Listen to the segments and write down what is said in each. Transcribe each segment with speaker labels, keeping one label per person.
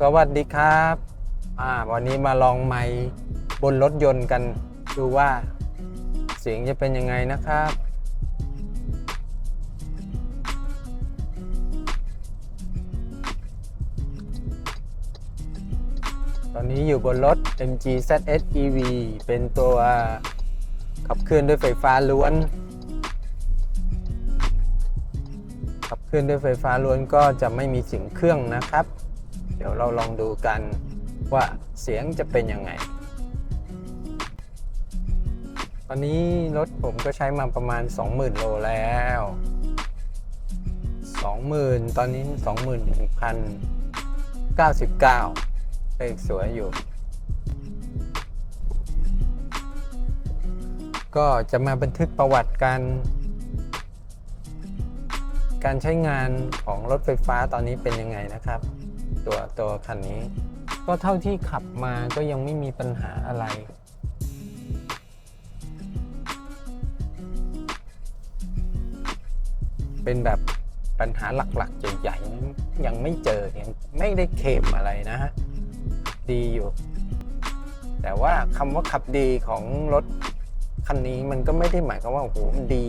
Speaker 1: สวัสดีครับอ่าวันนี้มาลองไมค์บนรถยนต์กันดูว่าเสียงจะเป็นยังไงนะครับ ตอนนี้อยู่บนรถ MG ZS EV เป็นตัวขับเคลื่อนด้วยไฟฟ้าล้วน ขับเคลื่อนด้วยไฟฟ้าล้วนก็จะไม่มีเสียงเครื่องนะครับ ดี๋ยวเราลองดูกันว่าเสียงจะเป็นยังไง ตอนนี้รถผมก็ใช้มาประมาณ 20,000 โลแล้ว 20,000 ตอนนี้ 21,099เลขสวยอยู่ ก็จะมาบันทึกประวัติการการใช้งานของรถไฟฟ้าตอนนี้เป็นยังไงนะครับ ตัวตัวคันนี้ ก็เท่าที่ขับมาก็ยังไม่มีปัญหาอะไร เป็นแบบปัญหาหลักๆใหญ่ๆนั้นยังไม่เจอยังไม่ได้เข็มอะไรนะฮะ ดีอยู่ แต่ว่าคำว่าขับดีของรถคันนี้มันก็ไม่ได้หมายความว่าโอ้โหมันดี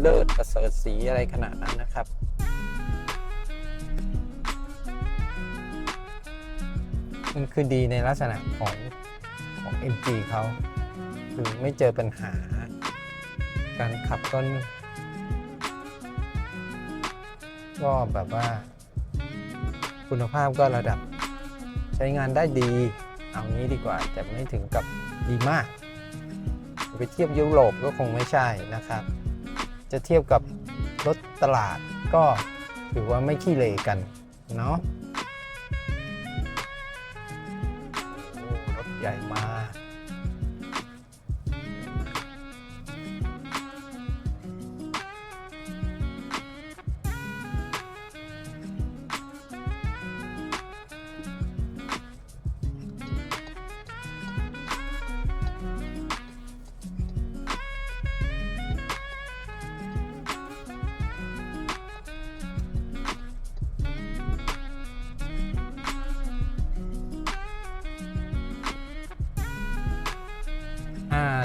Speaker 1: เลิศประเสริฐสีอะไรขนาดนั้นนะครับ มันคือดีในลักษณะของของ MG เขาคือไม่เจอปัญหา การขับก็ก็แบบว่า คุณภาพก็ระดับใช้งานได้ดี เอางี้ดีกว่า แต่ไม่ถึงกับดีมาก ไปเทียบยุโรปก็คงไม่ใช่นะครับ จะเทียบกับรถตลาดก็ถือว่าไม่ขี้เลกัน เนาะ ใหญ่มาก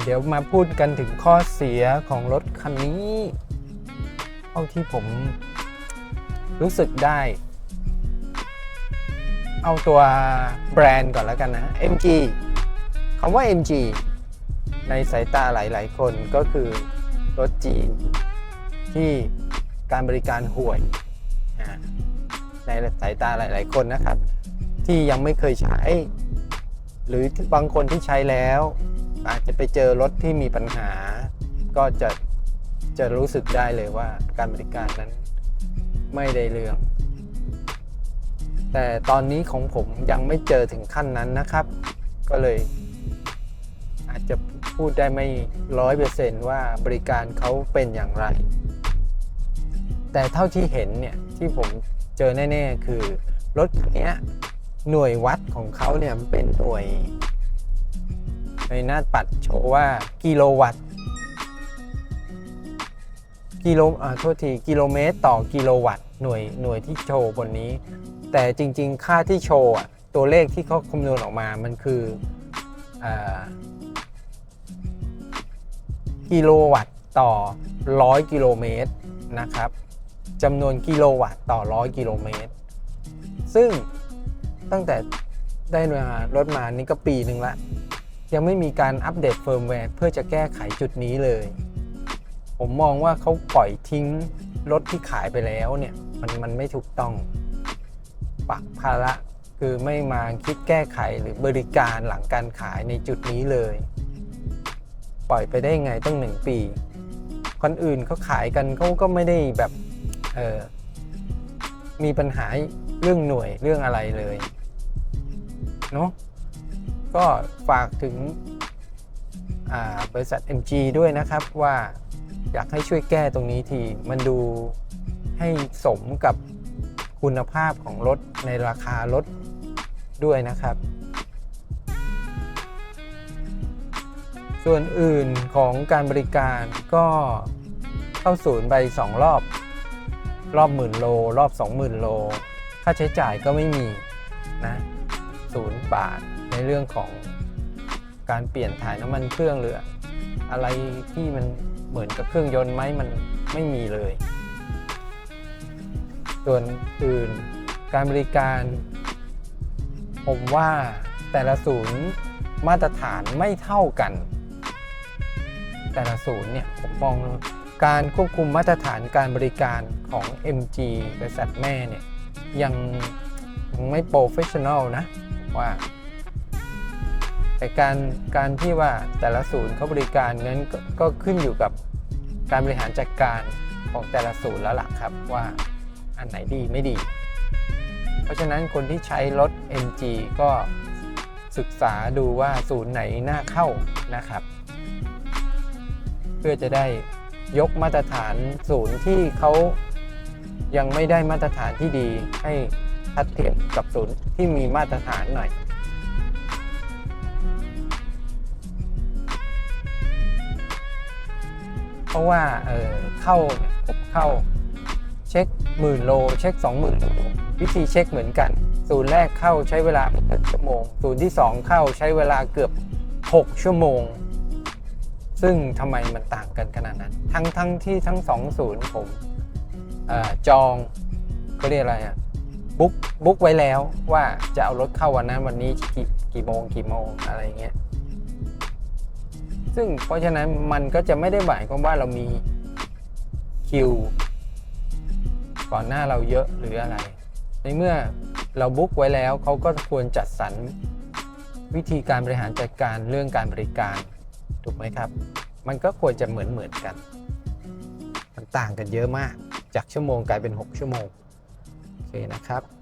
Speaker 1: เดี๋ยวมาพูดกันถึงข้อเสียของรถคันนี้เท่าที่ผมรู้สึกได้ เอาตัวแบรนด์ก่อนแล้วกันนะ MG คำว่า MG ในสายตาหลาย ๆ คนก็คือรถจีน ที่การบริการห่วยในสายตาหลาย ๆ คนนะครับ ที่ยังไม่เคยใช้ หรือบางคนที่ใช้แล้ว อาจจะไปเจอรถที่มีปัญหา ก็จะจะรู้สึกได้เลยว่าการบริการนั้นไม่ได้เรื่อง แต่ตอนนี้ของผมยังไม่เจอถึงขั้นนั้นนะครับ ก็เลย อาจจะพูดได้ไม่ร้อยเปอร์เซนต์ว่าบริการเขาเป็นอย่างไร แต่เท่าที่เห็นเนี่ย ที่ผมเจอแน่ ๆ คือ รถคันเนี้ยหน่วยวัดของเขาเนี่ยเป็นหน่วย ในหน้าปัดโชว์ว่ากิโลวัตต์กิโลอ่าโทษทีกิโลเมตรต่อกิโลวัตต์หน่วยหน่วยที่โชว์บนนี้ แต่จริง ๆ ค่าที่โชว์อะตัวเลขที่เขาคำนวณออกมามันคืออากิโลวัตต์ต่อ 100 กิโลเมตรนะครับจำนวนกิโลวัตต์ต่อ 100 กิโลเมตร ซึ่งตั้งแต่ได้มารถมานี่ก็ปีหนึ่งละ ยังไม่มีการอัปเดตเฟิร์มแวร์เพื่อจะแก้ไขจุดนี้เลย ผมมองว่าเขาปล่อยทิ้งรถที่ขายไปแล้วเนี่ย มันมันไม่ถูกต้อง ปักภาระคือไม่มาคิดแก้ไขหรือบริการหลังการขายในจุดนี้เลย ปล่อยไปได้ไงต้องหนึ่งปี คนอื่นเขาขายกันเขาก็ไม่ได้แบบเออมีปัญหาเรื่องหน่วยเรื่องอะไรเลยเนาะ ก็ฝากถึงบริษัท MG ด้วยนะครับว่าอยากให้ช่วยแก้ตรงนี้ที มันดูให้สมกับคุณภาพของรถในราคารถด้วยนะครับ ส่วนอื่นของการบริการก็เข้าศูนย์ไปสองรอบ รอบหมื่นโล รอบ 20,000 โล ค่าใช้จ่ายก็ไม่มีนะศูนย์บาท ในเรื่องของการเปลี่ยนถ่ายน้ำมันเครื่องหรืออะไรที่มันเหมือนกับเครื่องยนต์ไหมมันไม่มีเลย ส่วนอื่นการบริการ ผมว่าแต่ละศูนย์มาตรฐานไม่เท่ากัน แต่ละศูนย์เนี่ยผมมองการควบคุมมาตรฐานการบริการของ MG บริษัทแม่เนี่ยยังยังไม่โปรเฟชชั่นอลนะว่า แต่การการที่ว่าแต่ละศูนย์เขาบริการนั้นกก็ขึ้นอยู่กับการบริหารจัดการของแต่ละศูนย์แล้วล่ะครับว่าอันไหนดีไม่ดี เพราะฉะนั้นคนที่ใช้รถ MG ก็ศึกษาดูว่าศูนย์ไหนน่าเข้านะครับ เพื่อจะได้ยกมาตรฐานศูนย์ที่เขายังไม่ได้มาตรฐานที่ดีให้ทัดเทียมกับศูนย์ที่มีมาตรฐานหน่อย ราะว่าเออเข้าเนี่ยผมเข้าเช็คหมื่นโลเช็คสองหมื่นโลวิธีเช็คเหมือนกัน ศูนย์แรกเข้าใช้เวลา6ชั่วโมง ศูนย์ที่ 2 เข้าใช้เวลาเกือบ 6 ชั่วโมง ซึ่งทำไมมันต่างกันขนาดนั้น ทั้งทั้งที่ทั้งสองศูนย์ผมอจองเขาเรียกอะไรอะบุ๊กบุ๊กไว้แล้วว่าจะเอารถเข้าวันนั้นวันนี้กี่กี่โมงกี่โมงอะไรเงี้ย ซึ่งเพราะฉะนั้นมันก็จะไม่ได้หมายความว่าเรามีคิวก่อนหน้าเราเยอะหรืออะไร ในเมื่อเราบุ๊กไว้แล้วเขาก็ควรจัดสรรวิธีการบริหารจัดการเรื่องการบริการ ถูกไหมครับ มันก็ควรจะเหมือนเหมือนกัน มันต่างกันเยอะมาก จากชั่วโมงกลายเป็น 6 ชั่วโมง โอเคนะครับ